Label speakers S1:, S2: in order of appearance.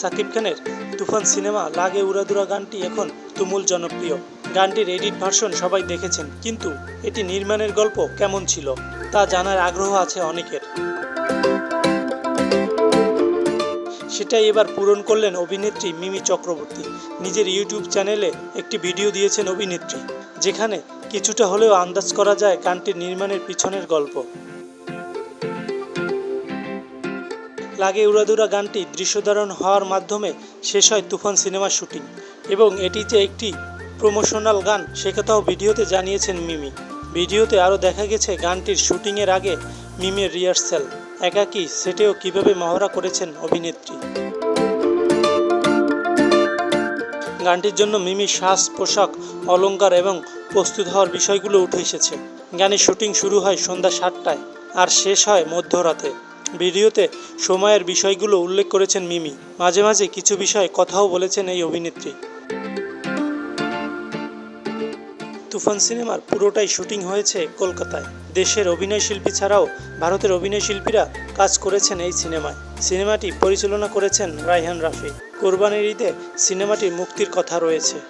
S1: সাকিব খানের তুফান সিনেমা লাগে উড়াদুরা গানটি এখন তুমুল জনপ্রিয়। গানটির এডিট ভার্সন সবাই দেখেছেন, কিন্তু এটি নির্মাণের গল্প কেমন ছিল তা জানার আগ্রহ আছে অনেকের। সেটাই এবার পূরণ করলেন অভিনেত্রী মিমি চক্রবর্তী। নিজের ইউটিউব চ্যানেলে একটি ভিডিও দিয়েছেন অভিনেত্রী, যেখানে কিছুটা হলেও আন্দাজ করা যায় গানটির নির্মাণের পিছনের গল্প। লাগে উড়াদুরা গানটি দৃশ্যধারণ হওয়ার মাধ্যমে শেষ হয় তুফান সিনেমার শুটিং। এবং এটি যে একটি প্রমোশনাল গান, সে কথাও ভিডিওতে জানিয়েছেন মিমি। ভিডিওতে আরও দেখা গেছে গানটির শুটিংয়ের আগে মিমের রিহার্সেল, একাকী সেটেও কীভাবে মহড়া করেছেন অভিনেত্রী। গানটির জন্য মিমি শ্বাস পোশাক, অলংকার এবং প্রস্তুত হওয়ার বিষয়গুলো উঠে এসেছে। গানের শুটিং শুরু হয় সন্ধ্যা সাতটায় আর শেষ হয় মধ্যরাতে। ভিডিওতে সময়ের বিষয়গুলো উল্লেখ করেছেন মিমি। মাঝে মাঝে কিছু বিষয়ে কথাও বলেছেন এই অভিনেত্রী। তুফান সিনেমার পুরোটাই শুটিং হয়েছে কলকাতায়। দেশের অভিনয় শিল্পী ছাড়াও ভারতের অভিনয় শিল্পীরা কাজ করেছেন এই সিনেমায়। সিনেমাটি পরিচালনা করেছেন রায়হান রাফি। কোরবানির ঈদে সিনেমাটির মুক্তির কথা রয়েছে।